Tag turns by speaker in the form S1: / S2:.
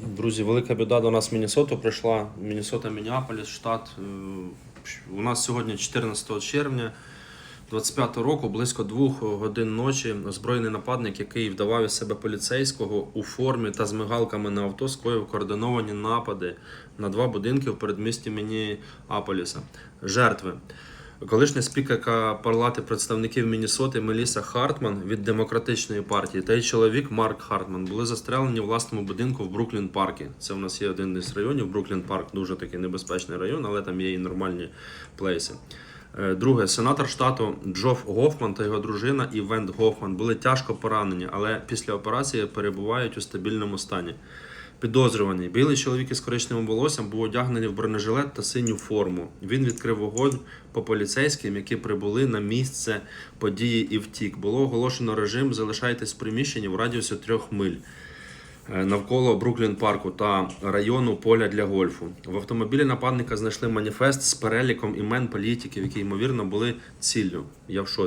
S1: Друзі, велика біда до нас в Міннесоту прийшла. Міннесота, Мінneаполіс, штат. Е, У нас сьогодні 14 червня 25 року, близько двох годин ночі, озброєний нападник, який вдавав із себе поліцейського у формі та з мигалками на авто, скоїв координовані напади на два будинки в передмісті Мінneаполіса. Жертви. Колишня спікерка палати представників Міннесоти Меліса Хартман від демократичної партії та її чоловік Марк Хартман були застрелені у власному будинку в Бруклін Паркі. Це у нас є один із районів. Бруклін Парк дуже такий небезпечний район, але там є і нормальні плейси. Е, Друге, сенатор штату Джоф Гофман та його дружина Івент Гофман були тяжко поранені, але після операції перебувають у стабільному стані. Підозрюваний білий чоловік із коричневим волоссям був одягнений в бронежилет та синю форму. Він відкрив вогонь по поліцейським, які прибули на місце події і втік. Було оголошено режим залишайтесь в приміщенні в радіусі трьох миль е, навколо Бруклін парку та району поля для гольфу. В автомобілі нападника знайшли маніфест з переліком імен політиків, які ймовірно були ціллю. Я в шоці.